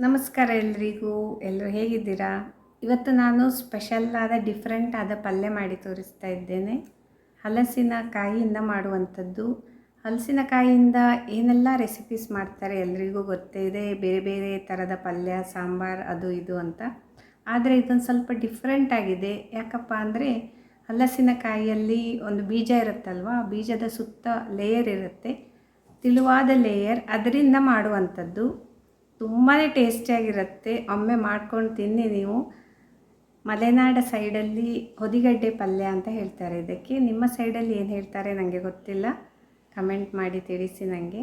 ನಮಸ್ಕಾರ ಎಲ್ರಿಗೂ ಎಲ್ಲರೂ ಹೇಗಿದ್ದೀರಾ? ಇವತ್ತು ನಾನು ಸ್ಪೆಷಲ್ ಆದ ಡಿಫ್ರೆಂಟ್ ಆದ ಪಲ್ಯ ಮಾಡಿ ತೋರಿಸ್ತಾ ಇದ್ದೇನೆ. ಹಲಸಿನ ಕಾಯಿಯಿಂದ ಮಾಡುವಂಥದ್ದು. ಹಲಸಿನ ಕಾಯಿಯಿಂದ ಏನೆಲ್ಲ ರೆಸಿಪೀಸ್ ಮಾಡ್ತಾರೆ ಎಲ್ರಿಗೂ ಗೊತ್ತೇ ಇದೆ. ಬೇರೆ ಬೇರೆ ಥರದ ಪಲ್ಯ, ಸಾಂಬಾರು, ಅದು ಇದು ಅಂತ. ಆದರೆ ಇದೊಂದು ಸ್ವಲ್ಪ ಡಿಫ್ರೆಂಟ್ ಆಗಿದೆ. ಯಾಕಪ್ಪ ಅಂದರೆ ಹಲಸಿನಕಾಯಿಯಲ್ಲಿ ಒಂದು ಬೀಜ ಇರುತ್ತಲ್ವ? ಬೀಜದ ಸುತ್ತ ಲೇಯರ್ ಇರುತ್ತೆ. ತಿಳುವಾದ ಲೇಯರ್ ಅದರಿಂದ ಮಾಡುವಂಥದ್ದು. ತುಂಬಾ ಟೇಸ್ಟಿಯಾಗಿರುತ್ತೆ ಒಮ್ಮೆ ಮಾಡ್ಕೊಂಡು ತಿನ್ನಿ ನೀವು. ಮಲೆನಾಡ ಸೈಡಲ್ಲಿ ಹೊದಿಗಡ್ಡೆ ಪಲ್ಯ ಅಂತ ಹೇಳ್ತಾರೆ. ಇದಕ್ಕೆ ನಿಮ್ಮ ಸೈಡಲ್ಲಿ ಏನು ಹೇಳ್ತಾರೆ ನನಗೆ ಗೊತ್ತಿಲ್ಲ. ಕಮೆಂಟ್ ಮಾಡಿ ತಿಳಿಸಿ ನನಗೆ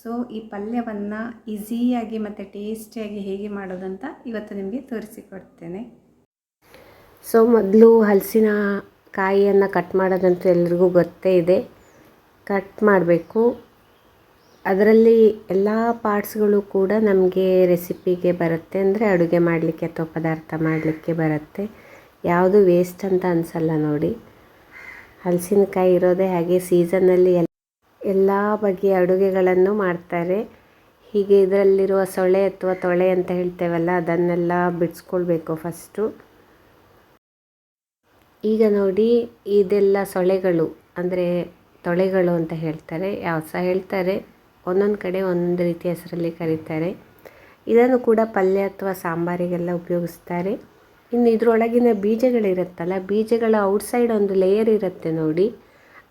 ಸೊ ಈ ಪಲ್ಯವನ್ನು ಈಸಿಯಾಗಿ ಮತ್ತು ಟೇಸ್ಟಿಯಾಗಿ ಹೇಗೆ ಮಾಡೋದಂತ ಇವತ್ತು ನಿಮಗೆ ತೋರಿಸಿಕೊಡ್ತೇನೆ. ಸೊ ಮೊದಲು ಹಲಸಿನ ಕಾಯಿಯನ್ನು ಕಟ್ ಮಾಡೋದಂತೂ ಎಲ್ರಿಗೂ ಗೊತ್ತೇ ಇದೆ. ಕಟ್ ಮಾಡಬೇಕು. ಅದರಲ್ಲಿ ಎಲ್ಲ ಪಾರ್ಟ್ಸ್ಗಳು ಕೂಡ ನಮಗೆ ರೆಸಿಪಿಗೆ ಬರುತ್ತೆ. ಅಂದರೆ ಅಡುಗೆ ಮಾಡಲಿಕ್ಕೆ ಅಥವಾ ಪದಾರ್ಥ ಮಾಡಲಿಕ್ಕೆ ಬರುತ್ತೆ. ಯಾವುದು ವೇಸ್ಟ್ ಅಂತ ಅನಿಸಲ್ಲ ನೋಡಿ. ಹಲಸಿನಕಾಯಿ ಇರೋದೇ ಹಾಗೆ ಸೀಸನ್ನಲ್ಲಿ ಎಲ್ಲ ಎಲ್ಲ ಬಗೆಯ ಅಡುಗೆಗಳನ್ನು ಮಾಡ್ತಾರೆ. ಹೀಗೆ ಇದರಲ್ಲಿರುವ ಸೊಳೆ ಅಥವಾ ತೊಳೆ ಅಂತ ಹೇಳ್ತೇವಲ್ಲ, ಅದನ್ನೆಲ್ಲ ಬಿಡಿಸ್ಕೊಳ್ಬೇಕು ಫಸ್ಟು ಈಗ ನೋಡಿ ಇದೆಲ್ಲ ಸೊಳೆಗಳು, ಅಂದರೆ ತೊಳೆಗಳು ಅಂತ ಹೇಳ್ತಾರೆ. ಯಾವ ಸಹ ಹೇಳ್ತಾರೆ. ಒಂದೊಂದು ಕಡೆ ಒಂದೊಂದು ರೀತಿ ಹೆಸರಲ್ಲಿ ಕರೀತಾರೆ. ಇದನ್ನು ಕೂಡ ಪಲ್ಯ ಅಥವಾ ಸಾಂಬಾರಿಗೆಲ್ಲ ಉಪಯೋಗಿಸ್ತಾರೆ. ಇನ್ನು ಇದರೊಳಗಿನ ಬೀಜಗಳಿರುತ್ತಲ್ಲ, ಬೀಜಗಳ ಔಟ್ಸೈಡ್ ಒಂದು ಲೇಯರ್ ಇರುತ್ತೆ ನೋಡಿ.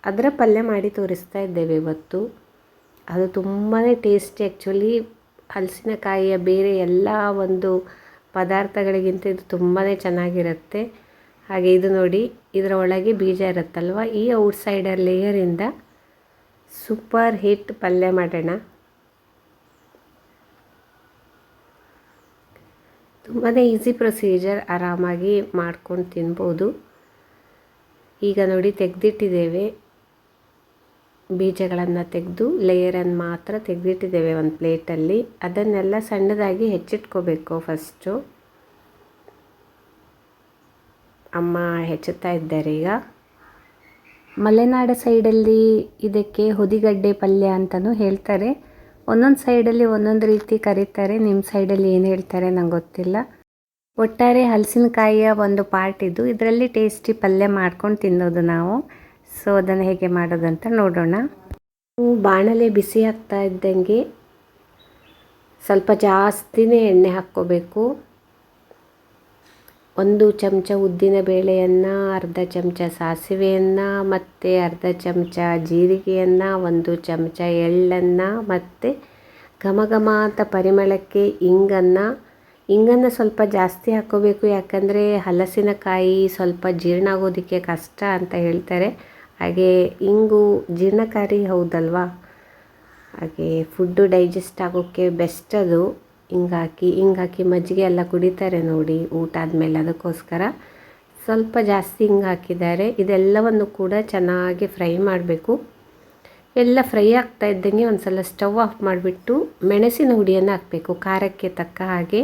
ಅದರ ಪಲ್ಯ ಮಾಡಿ ತೋರಿಸ್ತಾ ಇದ್ದೇವೆ ಇವತ್ತು. ಅದು ತುಂಬಾ ಟೇಸ್ಟಿ ಆ್ಯಕ್ಚುಲಿ ಹಲಸಿನಕಾಯಿಯ ಬೇರೆ ಎಲ್ಲ ಒಂದು ಪದಾರ್ಥಗಳಿಗಿಂತ ಇದು ತುಂಬಾ ಚೆನ್ನಾಗಿರುತ್ತೆ. ಹಾಗೆ ಇದು ನೋಡಿ ಇದರ ಒಳಗೆ ಬೀಜ ಇರುತ್ತಲ್ವ? ಈ ಔಟ್ಸೈಡರ್ ಲೇಯರಿಂದ ಸೂಪರ್ ಹಿಟ್ ಪಲ್ಯ ಮಾಡೋಣ. ತುಂಬಾ ಈಸಿ ಪ್ರೊಸೀಜರ್, ಆರಾಮಾಗಿ ಮಾಡ್ಕೊಂಡು ತಿನ್ಬೋದು. ಈಗ ನೋಡಿ ತೆಗೆದಿಟ್ಟಿದ್ದೇವೆ. ಬೀಜಗಳನ್ನು ತೆಗೆದು ಲೇಯರನ್ನು ಮಾತ್ರ ತೆಗೆದಿಟ್ಟಿದ್ದೇವೆ ಒಂದು ಪ್ಲೇಟಲ್ಲಿ. ಅದನ್ನೆಲ್ಲ ಸಣ್ಣದಾಗಿ ಹೆಚ್ಚಿಟ್ಕೋಬೇಕು ಫಸ್ಟು. ಅಮ್ಮ ಹೆಚ್ಚುತ್ತಾ ಇದ್ದಾರೆ ಈಗ. ಮಲೆನಾಡ ಸೈಡಲ್ಲಿ ಇದಕ್ಕೆ ಹೊದಿಗಡ್ಡೆ ಪಲ್ಯ ಅಂತಲೂ ಹೇಳ್ತಾರೆ. ಒಂದೊಂದು ಸೈಡಲ್ಲಿ ಒಂದೊಂದು ರೀತಿ ಕರೀತಾರೆ. ನಿಮ್ಮ ಸೈಡಲ್ಲಿ ಏನು ಹೇಳ್ತಾರೆ ನಂಗೆ ಗೊತ್ತಿಲ್ಲ. ಒಟ್ಟಾರೆ ಹಲಸಿನಕಾಯಿಯ ಒಂದು ಪಾರ್ಟ್ ಇದು. ಇದರಲ್ಲಿ ಟೇಸ್ಟಿ ಪಲ್ಯ ಮಾಡ್ಕೊಂಡು ತಿನ್ನೋದು ನಾವು. ಸೊ ಅದನ್ನು ಹೇಗೆ ಮಾಡೋದಂತ ನೋಡೋಣ. ಬಾಣಲೆ ಬಿಸಿ ಆಗ್ತಾ ಇದ್ದಂಗೆ ಸ್ವಲ್ಪ ಜಾಸ್ತಿನೇ ಎಣ್ಣೆ ಹಾಕ್ಕೋಬೇಕು. ಒಂದು ಚಮಚ ಉದ್ದಿನ ಬೇಳೆಯನ್ನು, ಅರ್ಧ ಚಮಚ ಸಾಸಿವೆಯನ್ನು, ಮತ್ತು ಅರ್ಧ ಚಮಚ ಜೀರಿಗೆಯನ್ನು, ಒಂದು ಚಮಚ ಎಳ್ಳನ್ನು, ಮತ್ತು ಘಮ ಘಮ ಅಂತ ಪರಿಮಳಕ್ಕೆ ಇಂಗನ್ನು. ಇಂಗನ್ನು ಸ್ವಲ್ಪ ಜಾಸ್ತಿ ಹಾಕೋಬೇಕು ಯಾಕಂದರೆ ಹಲಸಿನಕಾಯಿ ಸ್ವಲ್ಪ ಜೀರ್ಣ ಆಗೋದಕ್ಕೆ ಕಷ್ಟ ಅಂತ ಹೇಳ್ತಾರೆ. ಹಾಗೆ ಇಂಗು ಜೀರ್ಣಕಾರಿ ಹೌದಲ್ವಾ? ಹಾಗೆ ಫುಡ್ಡು ಡೈಜೆಸ್ಟ್ ಆಗೋಕ್ಕೆ ಬೆಸ್ಟ್ ಅದು. ಹಿಂಗಾಕಿ ಹಿಂಗಾಕಿ ಮಜ್ಜಿಗೆ ಎಲ್ಲ ಕುಡಿತಾರೆ ನೋಡಿ. ಊಟ ಆದಮೇಲೆ ಅದಕ್ಕೋಸ್ಕರ ಸ್ವಲ್ಪ ಜಾಸ್ತಿ ಹಿಂಗೆ ಹಾಕಿದ್ದಾರೆ ಇದೆಲ್ಲವನ್ನು ಕೂಡ ಚೆನ್ನಾಗಿ ಫ್ರೈ ಮಾಡಬೇಕು. ಎಲ್ಲ ಫ್ರೈ ಆಗ್ತಾ ಇದ್ದಂಗೆ ಒಂದು ಸಲ ಸ್ಟವ್ ಆಫ್ ಮಾಡಿಬಿಟ್ಟು ಮೆಣಸಿನ ಹುಡಿಯನ್ನು ಹಾಕಬೇಕು. ಖಾರಕ್ಕೆ ತಕ್ಕ ಹಾಗೆ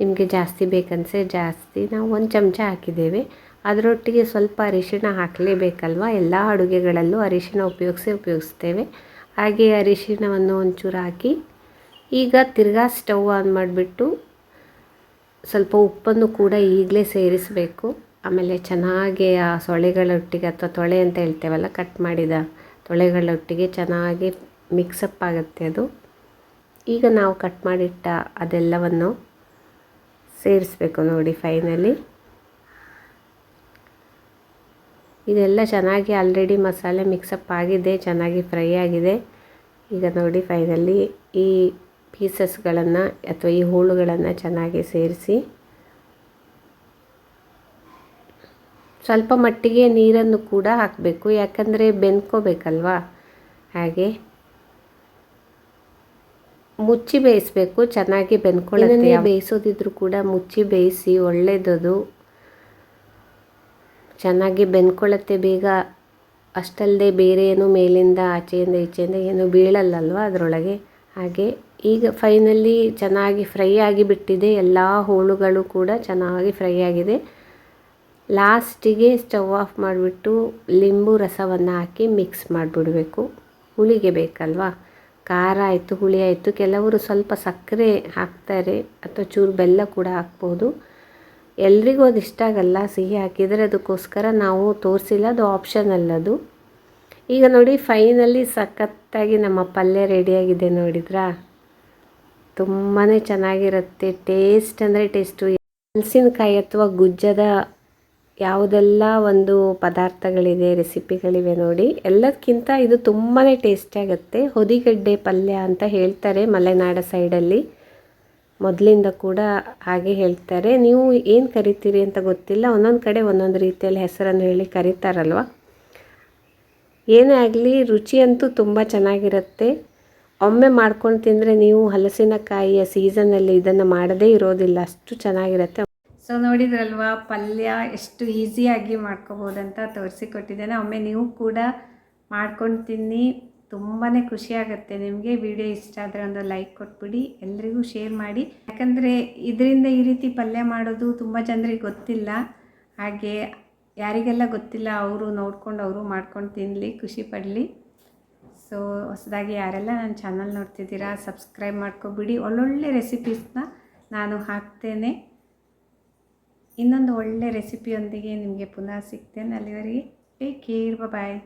ನಿಮಗೆ ಜಾಸ್ತಿ ಬೇಕನ್ಸೆ ಜಾಸ್ತಿ ನಾವು ಒಂದು ಚಮಚ ಹಾಕಿದ್ದೇವೆ. ಅದರೊಟ್ಟಿಗೆ ಸ್ವಲ್ಪ ಅರಿಶಿಣ ಹಾಕಲೇಬೇಕಲ್ವ? ಎಲ್ಲ ಅಡುಗೆಗಳಲ್ಲೂ ಅರಿಶಿಣ ಉಪಯೋಗಿಸಿ ಉಪಯೋಗಿಸ್ತೇವೆ. ಹಾಗೆ ಅರಿಶಿಣವನ್ನು ಒಂಚೂರು ಹಾಕಿ ಈಗ ತಿರ್ಗಾ ಸ್ಟವ್ ಆನ್ ಮಾಡಿಬಿಟ್ಟು ಸ್ವಲ್ಪ ಉಪ್ಪನ್ನು ಕೂಡ ಈಗಲೇ ಸೇರಿಸಬೇಕು. ಆಮೇಲೆ ಚೆನ್ನಾಗಿ ಆ ಸೊಳೆಗಳೊಟ್ಟಿಗೆ ಅಥವಾ ತೊಳೆ ಅಂತ ಹೇಳ್ತೇವಲ್ಲ, ಕಟ್ ಮಾಡಿದ ತೊಳೆಗಳೊಟ್ಟಿಗೆ ಚೆನ್ನಾಗಿ ಮಿಕ್ಸಪ್ ಆಗುತ್ತೆ ಅದು. ಈಗ ನಾವು ಕಟ್ ಮಾಡಿಟ್ಟ ಅದೆಲ್ಲವನ್ನು ಸೇರಿಸಬೇಕು ನೋಡಿ ಫೈನಲಿ ಇದೆಲ್ಲ ಚೆನ್ನಾಗಿ ಆಲ್ರೆಡಿ ಮಸಾಲೆ ಮಿಕ್ಸಪ್ ಆಗಿದೆ, ಚೆನ್ನಾಗಿ ಫ್ರೈ ಆಗಿದೆ. ಈಗ ನೋಡಿ ಫೈನಲಿ ಈ ಪೀಸಸ್ಗಳನ್ನು ಅಥವಾ ಈ ಹೋಳುಗಳನ್ನು ಚೆನ್ನಾಗಿ ಸೇರಿಸಿ ಸ್ವಲ್ಪ ಮಟ್ಟಿಗೆ ನೀರನ್ನು ಕೂಡ ಹಾಕಬೇಕು. ಯಾಕಂದರೆ ಬೆನ್ಕೋಬೇಕಲ್ವಾ ಹಾಗೆ ಮುಚ್ಚಿ ಬೇಯಿಸಬೇಕು. ಚೆನ್ನಾಗಿ ಬೆಂದ್ಕೊಳ್ಳುತ್ತೆ. ಬೇಯಿಸೋದಿದ್ರು ಕೂಡ ಮುಚ್ಚಿ ಬೇಯಿಸಿ ಒಳ್ಳೆಯದದು ಚೆನ್ನಾಗಿ ಬೆನ್ಕೊಳ್ಳುತ್ತೆ ಬೇಗ ಅಷ್ಟಲ್ಲದೆ ಬೇರೆ ಏನು ಮೇಲಿಂದ ಆಚೆಯಿಂದ ಈಚೆಯಿಂದ ಏನು ಬೀಳಲ್ಲಲ್ವ ಅದರೊಳಗೆ? ಹಾಗೆ ಈಗ ಫೈನಲಿ ಚೆನ್ನಾಗಿ ಫ್ರೈ ಆಗಿಬಿಟ್ಟಿದೆ ಎಲ್ಲ ಹೋಳುಗಳು ಕೂಡ ಚೆನ್ನಾಗಿ ಫ್ರೈ ಆಗಿದೆ. ಲಾಸ್ಟಿಗೆ ಸ್ಟವ್ ಆಫ್ ಮಾಡಿಬಿಟ್ಟು ಲಿಂಬು ರಸವನ್ನು ಹಾಕಿ ಮಿಕ್ಸ್ ಮಾಡಿಬಿಡಬೇಕು. ಹುಳಿಗೆ ಬೇಕಲ್ವಾ? ಖಾರ ಆಯಿತು, ಹುಳಿ ಆಯಿತು. ಕೆಲವರು ಸ್ವಲ್ಪ ಸಕ್ಕರೆ ಹಾಕ್ತಾರೆ ಅಥವಾ ಚೂರು ಬೆಲ್ಲ ಕೂಡ ಹಾಕ್ಬೋದು. ಎಲ್ರಿಗೂ ಅದು ಇಷ್ಟ ಆಗಲ್ಲ, ಸಿಹಿ ಹಾಕಿದರೆ ಅದಕ್ಕೋಸ್ಕರ ನಾವು ತೋರಿಸಿಲ್ಲ, ಅದು ಆಪ್ಷನಲ್ ಅದು. ಈಗ ನೋಡಿ ಫೈನಲಿ ಸಖತ್ತಾಗಿ ನಮ್ಮ ಪಲ್ಯ ರೆಡಿಯಾಗಿದೆ ನೋಡಿದ್ರಾ? ತುಂಬಾ ಚೆನ್ನಾಗಿರುತ್ತೆ. ಟೇಸ್ಟ್ ಅಂದರೆ ಟೇಸ್ಟು ಮೆಣಸಿನಕಾಯಿ ಅಥವಾ ಗುಜ್ಜದ ಯಾವುದೆಲ್ಲ ಒಂದು ಪದಾರ್ಥಗಳಿದೆ, ರೆಸಿಪಿಗಳಿವೆ ನೋಡಿ. ಎಲ್ಲದಕ್ಕಿಂತ ಇದು ತುಂಬಾ ಟೇಸ್ಟಿಯಾಗುತ್ತೆ ಹೊದಿಗಡ್ಡೆ ಪಲ್ಯ ಅಂತ ಹೇಳ್ತಾರೆ ಮಲೆನಾಡ ಸೈಡಲ್ಲಿ ಮೊದಲಿಂದ ಕೂಡ ಹಾಗೆ ಹೇಳ್ತಾರೆ. ನೀವು ಏನು ಕರಿತೀರಿ ಅಂತ ಗೊತ್ತಿಲ್ಲ. ಒಂದೊಂದು ಕಡೆ ಒಂದೊಂದು ರೀತಿಯಲ್ಲಿ ಹೆಸರನ್ನು ಹೇಳಿ ಕರೀತಾರಲ್ವ? ಏನೇ ಆಗಲಿ ರುಚಿ ಅಂತೂ ತುಂಬ ಚೆನ್ನಾಗಿರುತ್ತೆ. ಒಮ್ಮೆ ಮಾಡ್ಕೊಂಡು ತಿಂದರೆ ನೀವು ಹಲಸಿನಕಾಯಿಯ ಸೀಸನಲ್ಲಿ ಇದನ್ನು ಮಾಡದೇ ಇರೋದಿಲ್ಲ. ಅಷ್ಟು ಚೆನ್ನಾಗಿರುತ್ತೆ. ಸೊ ನೋಡಿದ್ರಲ್ವಾ, ಪಲ್ಯ ಎಷ್ಟು ಈಸಿಯಾಗಿ ಮಾಡ್ಕೋಬೋದಂತ ತೋರಿಸಿಕೊಟ್ಟಿದ್ದೇನೆ. ಒಮ್ಮೆ ನೀವು ಕೂಡ ಮಾಡ್ಕೊಂಡು ತಿನ್ನಿ. ತುಂಬಾ ಖುಷಿಯಾಗುತ್ತೆ ನಿಮಗೆ. ವಿಡಿಯೋ ಇಷ್ಟ ಆದರೆ ಒಂದು ಲೈಕ್ ಕೊಟ್ಬಿಡಿ. ಎಲ್ರಿಗೂ ಶೇರ್ ಮಾಡಿ. ಯಾಕಂದರೆ ಇದರಿಂದ ಈ ರೀತಿ ಪಲ್ಯ ಮಾಡೋದು ತುಂಬ ಜನರಿಗೆ ಗೊತ್ತಿಲ್ಲ. ಹಾಗೆ ಯಾರಿಗೆಲ್ಲ ಗೊತ್ತಿಲ್ಲ, ಅವರು ನೋಡ್ಕೊಂಡು ಅವರು ಮಾಡ್ಕೊಂಡು ತಿನ್ನಲಿ ಖುಷಿ ಪಡಲಿ. ಸೊ ಹೊಸದಾಗಿ ಯಾರೆಲ್ಲ ನನ್ನ ಚಾನಲ್ ನೋಡ್ತಿದ್ದೀರಾ ಸಬ್ಸ್ಕ್ರೈಬ್ ಮಾಡ್ಕೊಬಿಡಿ. ಒಳ್ಳೊಳ್ಳೆ ರೆಸಿಪೀಸ್ನ ನಾನು ಹಾಕ್ತೇನೆ. ಇನ್ನೊಂದು ಒಳ್ಳೆ ರೆಸಿಪಿಯೊಂದಿಗೆ ನಿಮಗೆ ಪುನಃ ಸಿಗ್ತೇನೆ ಅಲ್ಲಿವರೆಗೆ. Take care bye